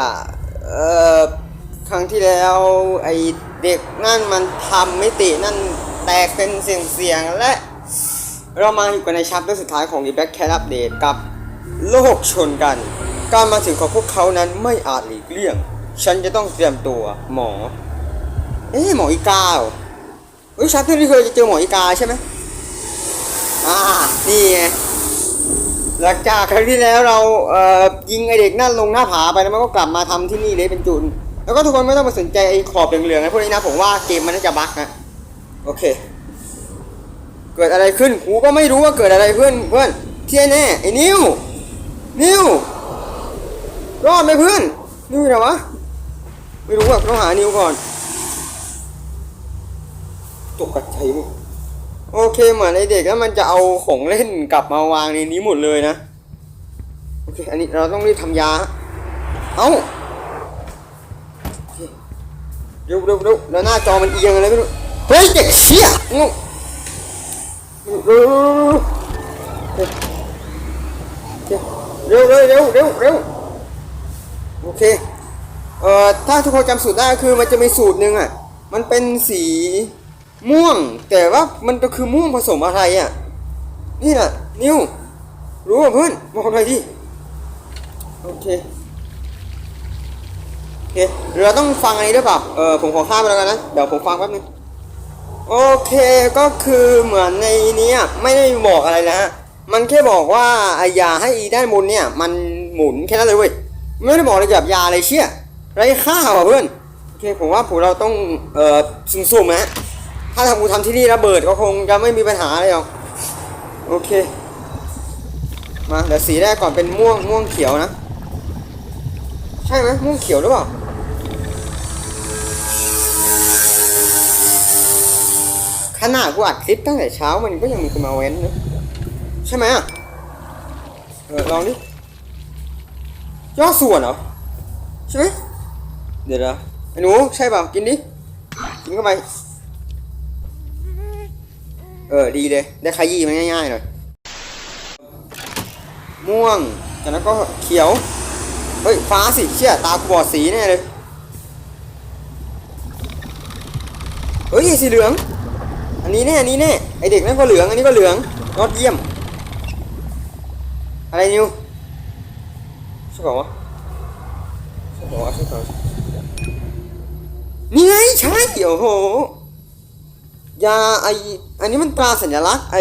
ล่ะ เอ่อ ครั้งที่แล้วไอเด็กนั่นมันทำมิตินั่นแตกเป็นเสียงๆและ เรามาอยู่กันในชัปเตอร์สุดท้ายของ The Black Cat Update กับโลกชนกัน การมาถึงของพวกเขานั้นไม่อาจหลีกเลี่ยง ฉันจะต้องเตรียมตัวหมอ เอ๊ะหมออีกาเอเฮ้ยชัปเตอร์ที่เคยจะเจอหมออีกาใช่ไหมอ่า นี่ไง หลังจากครั้งที่แล้วเราเอ่อยิงไอเด็กนั่นลงหน้าผาไปแล้วมันก็กลับมาทำที่นี่เลยเป็นจุน แล้วก็ทุกคนไม่ต้องมาสนใจไอขอบเหลืองๆไอพวกนี้นะผมว่าเกมมันน่าจะบั๊กนะโอเค เกิดอะไรขึ้นกูก็ไม่รู้ว่าเกิดอะไรเพื่อนเพื่อนเที่ยแน่ไอ้นิวนิวรอดไหมเพื่อนนิวอยู่ไหนวะไม่รู้อะต้องหานิวก่อนตกใจหมด โอเคเหมือนไอเด็กแล้วมันจะเอาของเล่นกลับมาวางในนี้หมดเลยนะ โอเค อันนี้เราต้องรีบทำยา เอ้าโอเคเร็วเร็วเร็วแล้วหน้าจอมันเอียงอะไรไม่รู้ เฮ้ยเด็กเชี่ยงงเร็วเร็วเร็วเร็วเร็วโอเค เอ่อ ถ้าทุกคนจำสูตรได้คือมันจะมีสูตรหนึ่งอะ มันเป็นสี ม่วง แต่ว่ามันก็คือม่วงผสมอะไรอะ นี่แหละนิวรู้ป่ะเพื่อนบอกหน่อยดิโอเคโอเคเราต้องฟังอันนี้ด้วยเปล่าเออผมขอข้ามไปแล้วกันนะเดี๋ยวผมฟังแป๊บนึงโอเคก็คือเหมือนในนี้ไม่ได้บอกอะไรนะฮะมันแค่บอกว่าไอยาให้อีด้านบนเนี่ย มันหมุนแค่นั้นเลยเว้ยไม่ได้บอกอะไรเกี่ยบยาอะไรเชี่ยไรค่าว่ะเพื่อนโอเคผมว่าพวกเราต้องเออสุ่มๆนะ ถ้าทำกูทำที่นี่ระเบิดก็คงจะไม่มีปัญหาอะไรหรอกโอเค มาเดี๋ยวสีแรกก่อนเป็นม่วงม่วงเขียวนะ ใช่ไหมม่วงเขียวหรือเปล่าขนาดกูอัดคลิปตั้งแต่เช้ามันก็ยังมีคนมาเว้นนะใช่ไหมอะเออลองดิย่อส่วนเหรอใช่ไหมเดี๋ยวนะไอ้หนูใช่เปล่ากินดิกินเข้าไป เออดีเลย ได้ขยี้มันง่ายๆหน่อย ม่วงจากนั้นก็เขียว เฮ้ย ฟ้าสิเชี่ยตากูบอดสีแน่เลย เฮ้ย สีเหลือง อันนี้แน่ อันนี้แน่ ไอเด็กนั่นก็เหลือง อันนี้ก็เหลืองยอดเยี่ยม อะไรนิวช่เปล่าวะช่เปล่าวะช่เปล่าวะนี่ไงใช่โอ้โห ยาไออันนี้มันตราสัญลักษณ์ไอ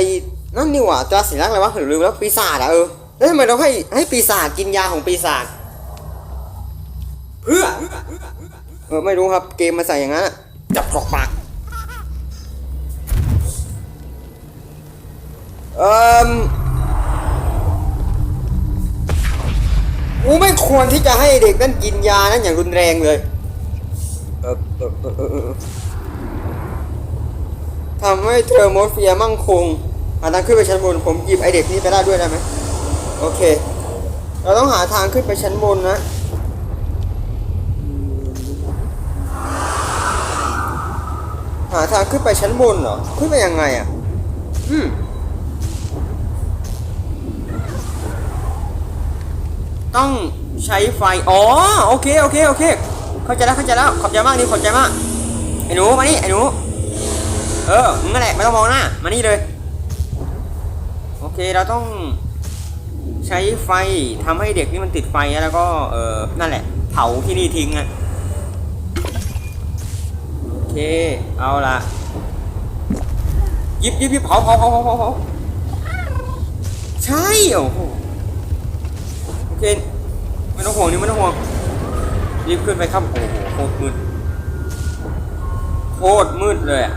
นั่นนี่หว่าตราสัญลักษณ์อะไรวะหรือลืมแล้วปีศาจอะเออแล้วทำไมเราให้ให้ปีศาจกินยาของปีศาจเพื่อเออไม่รู้ครับเกมมาใส่อย่างนั้นอะจับกรอกปากเอ่อกูไม่ควรที่จะให้เด็กนั่นกินยานั้นอย่างรุนแรงเลยเออเออเออเออเออ ทำให้เทอร์โมสเฟียร์มั่งคงหาทางขึ้นไปชั้นบน ผมหยิบไอเด็กนี้ไปได้ด้วยได้ไหมโอเค เราต้องหาทางขึ้นไปชั้นบนนะหาทางขึ้นไปชั้นบนเหรอ ขึ้นไปยังไงอะ อืม ต้องใช้ไฟ อ๋อ โอเค โอเค โอเค เข้าใจแล้ว เข้าใจแล้ว ขอบใจมากนิวขอบใจมาก ไอ้หนู มานี่ ไอ้หนู เออมึงนั่นแหละไม่ต้องมองหน้ามานี่เลย โอเคเราต้องใช้ไฟทำให้เด็กนี่มันติดไฟแล้วก็เออนั่นแหละ เผาที่นี่ทิ้งอะโอเคเอาละยิบยิบยิบเผาเผาเผาเผาเผาเผาใช่โอ้โหโอเคไม่ต้องห่วงนี่ไม่ต้องห่วงรีบขึ้นไปครับโอ้โหโคตรมืดโคตรมืดเลยอะ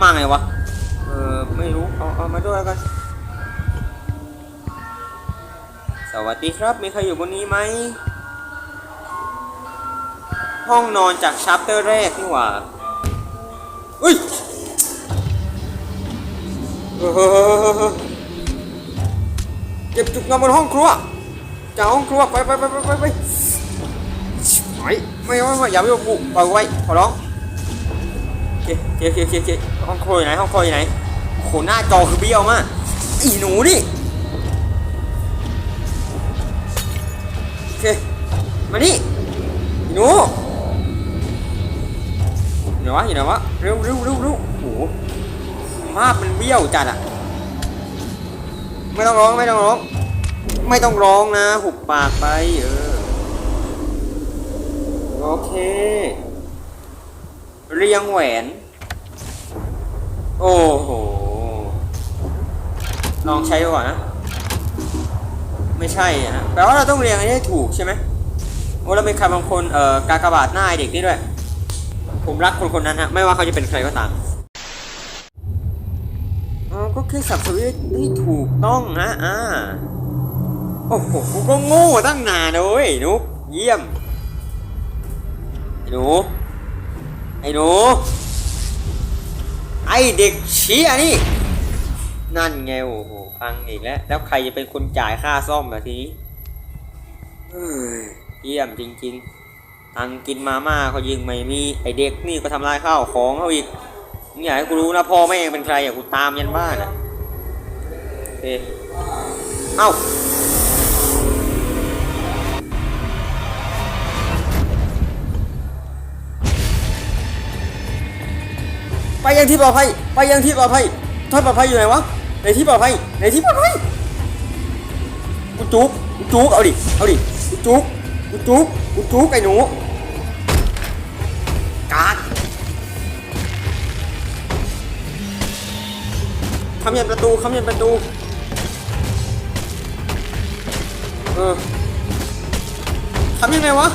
มาไงวะ เออไม่รู้ เอาเอามาด้วยกัน สวัสดีครับ มีใครอยู่บนนี้ไหม ห้องนอนจากชัปเตอร์แรกนี่หว่าอุ้ยเก็บจุกนอนบนห้องครัว จากห้องครัวไปไปไปไปไปไปไปไม่ไม่ไม่อย่าไปบุกปล่อยไว้ขอร้อง โอเคโอเคโอเคโอเคห้องครัวอยู่ไหนห้องครัวอยู่ไหนโหหน้าจอคือเบี้ยวมากอีหนูนี่โอเคมานี่อีหนูอยู่ไหนวะอยู่ไหนวะเร็วเร็วเร็วเร็วโอ้โหภาพมันเบี้ยวจัดอะไม่ต้องร้องไม่ต้องร้อง ไม่ต้องร้องนะ หุบปากไปเออโอเค เรียงแหวน โอ้โห ลองใช้ก่อนนะ ไม่ใช่อะนะแปลว่าเราต้องเรียงให้ถูกใช่ไหมโอ้แล้วมีใครบางคนเอ่อกากบาทหน้าเด็กนี่ด้วย ผมรักคนคนนั้นฮะ ไม่ว่าเขาจะเป็นใครก็ตามอ๋อก็แค่สับสวิตช์ให้ถูกต้องนะอ่าโอ้โหกูก็โง่ตั้งนานเว้ยนุ๊กเยี่ยมไอ้หนู ไอ้หนู ไอ้เด็กเชี่ยนี่ นั่นไงโอ้โหพังอีกแล้ว แล้วใครจะเป็นคนจ่ายค่าซ่อมแบบทีนี้เยี่ยมจริง ๆ ตังกินมาม่าเขายิงไม่มี ไอเด็กนี่ก็ทำลายข้าวของเขาอีกมึงอยากให้กูรู้นะพ่อแม่เป็นใครอะกูตามยันบ้านอะโอเคเอ้า ไปยังที่ปลอดภัย ไปยังที่ปลอดภัยท่านปลอดภัยอยู่ไหนวะในที่ปลอดภัยในที่ปลอดภัยกูจุกกูจุกเอาดิเอาดิกูจุกกูจุกกูจุกไอ้หนูการดคำยันประตูคำยันประตูเออทำยังไงวะ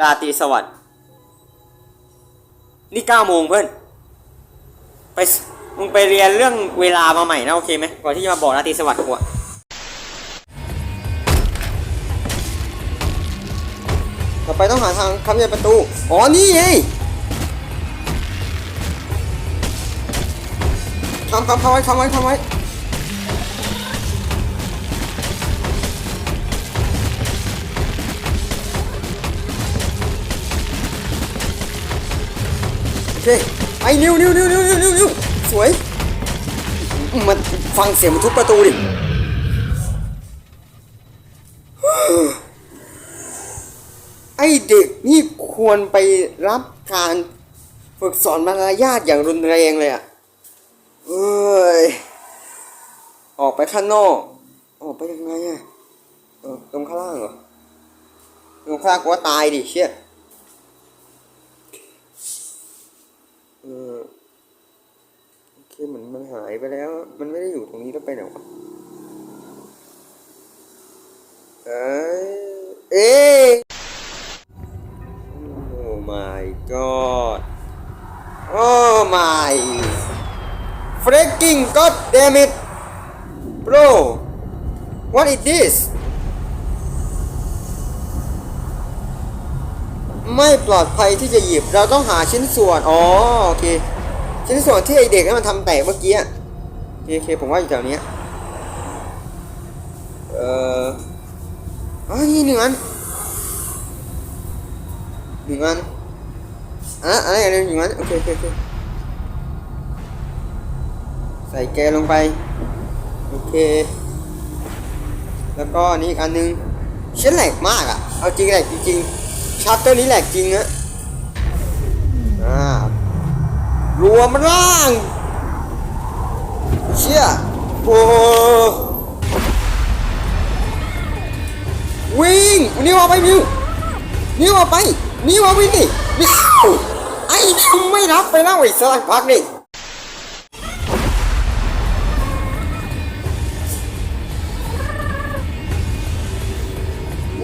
ราตรีสวัสดิ์ นี่เก้าโมงเพื่อน ไปมึงไปเรียนเรื่องเวลามาใหม่นะโอเคไหมก่อนที่จะมาบอกราตรีสวัสดิ์กูอะต่อไปต้องหาทางคำยันประตู อ๋อ นี่ไงทำทำทำไว้ทำไว้ทำไว้ โอเคไอ้นิ้วนิ้วนิ้วนิ้วนิ้วนิ้วนิวสวยมันฟังเสียงมันทุบประตูดิไอเด็กนี่ควรไปรับการฝึกสอนมารยาทอย่างรุนแรงเลยอะเอ้ย ออกไปข้างนอก ออกไปยังไงอะเออลงข้างล่างเหรอลงข้างล่างกูว่าตายดิเชี่ย เออ โอเคเหมือนมันหายไปแล้ว มันไม่ได้อยู่ตรงนี้แล้วไปไหนวะเอ้ยเอ๊โอ้ my god โอ้ my freaking god damn it bro what is this ไม่ปลอดภัยที่จะหยิบ เราต้องหาชิ้นส่วน อ๋อ โอเค ชิ้นส่วนที่ไอเด็กนั้นมันทำแตกเมื่อกี้อะโอเคผมว่าอยู่แถวนี้เอ่ออ๋อนี่หนึ่งอันหนึ่งอันอะอะไรอะไรหนึ่งอันโอเคโอเคโอเคใส่แกลงไป โอเค แล้วก็นนี้อีกอันนึงเช่นแหลกมากอะ เอาจริงแหลกจริงๆชาร์เตอร์นี้แหลกจริงอะ รวมร่าง เชี่ยโอ้วิ่งนิ้วเอาไปนิ้วนิ้วเอาไปนิ้วเอาไปนี่นิ้วไอ้นิ้วไม่รับไปแล้วไอ้สลักพักนี่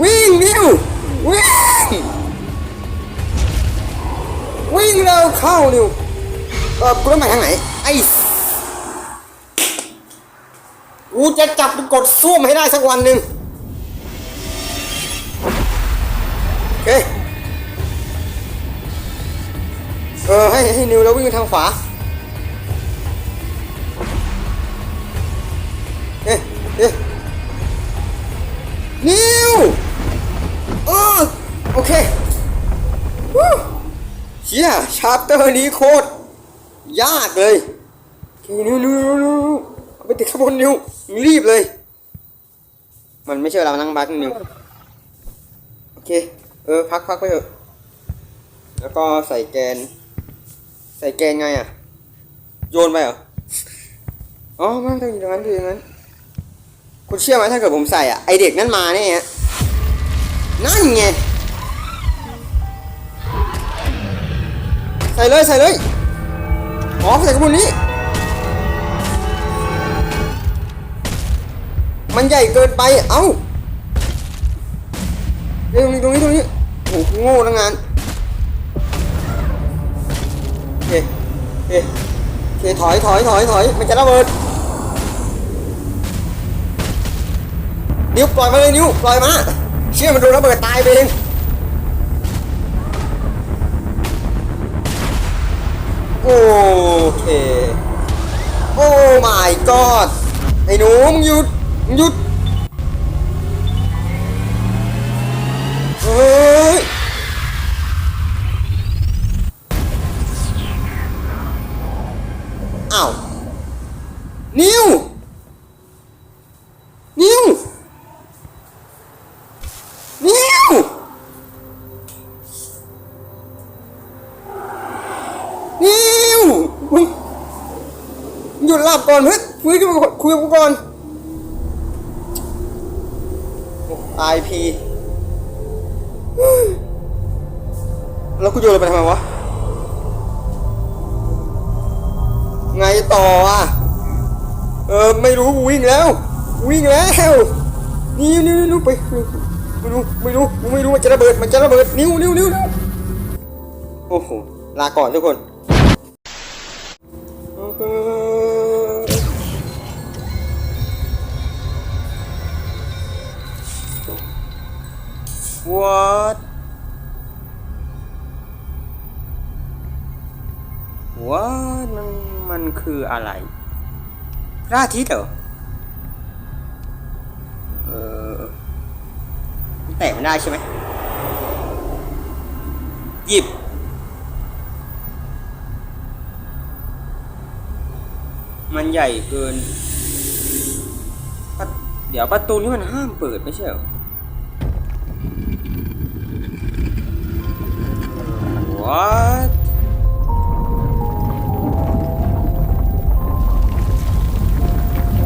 วิ่งนิ้ววิ่งวิ่งเร็วเข้านิ้ว เออกูต้องไปทางไหน ไอ้กูจะจับกดซ่วมให้ได้สักวันหนึ่งโอเคเออให้ให้นิวแล้ววิ่งไปทางขวาเอ๊ะเอ๊ะนิวเออโอเควู้เชี่ยชาร์เตอร์นี้โคตร ยากเลยคนิวนิวนิวนิวเอาไปติดข้างบนนิวรีบเลย มันไม่ใช่เวลามานั่งบักนิวโอเค เออ พักพักไปเถอะ แล้วก็ใส่แกน ใส่แกนไงอะ โยนไปเหรอ อ๋อไม่ต้องอย่างนั้นอย่างนั้น คุณเชื่อไหมถ้าเกิดผมใส่อะ ไอเด็กนั่นมาเนี่ยนั่นไง ใส่เลย ใส่เลย อ๋อใส่กระบนนี้ มันใหญ่เกินไป เอ้าเดี๋ยตรงนี้ตรงนี้ตรงนี้โอ้โหโง่ทั้งงานโอเคโอเคโอเคถอยถอยถอยถอยมันจะระเบิดนิ้วปล่อยมาเลยนิ้วปล่อยมา เชื่อมันโดนระเบิดตายไปเอง โอเคโอ้ my god ไอ้หนูมึงหยุดมึงหยุดเฮ้ยอ้าว นิว ก่อนเฮ้ยคุยกันก่อนคุยกันก่อนไอพีแล้วกูโยนลงไปทำไมวะ ไงต่ออะ เออไม่รู้กูวิ่งแล้ว วิ่งแล้วนิวนิวนิวไปไม่รู้ไม่รู้กูไม่รู้มันจะระเบิดมันจะระเบิดนิ้วนิ้วนิ้วนิ้วโอ้โหลาก่อนทุกคน What What มันมันคืออะไรพระอาทิตย์เหรอเออแตะมันได้ใช่ไหมหยิบมันใหญ่เกิน เดี๋ยวประตูนี้มันห้ามเปิดไม่ใช่เหรอ What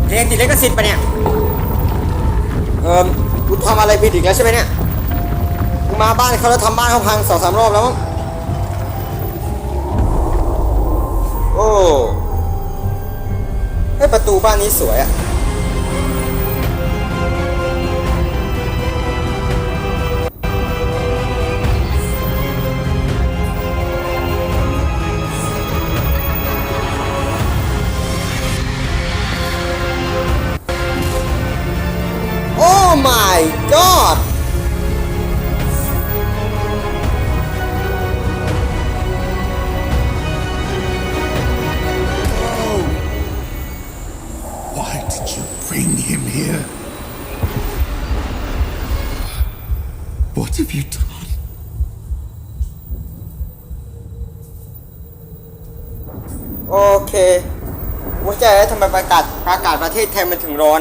เพลงติดลิขสิทธิ์ปะเนี่ย เอิมกูทำอะไรผิดอีกแล้วใช่ไหมเนี่ยกูมาบ้านเขาแล้วทำบ้านเขาพังสองสามรอบแล้วมั้ง โอ้ ให้ประตูบ้านนี้สวยอะ have you done? โอเคว่าใจแล้วทำไมประกาศประกาศประเทศไทยมันถึงร้อน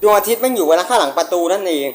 ดวงอาทิตย์ไม่อยู่เวลาข้างหลังประตูนั่นเอง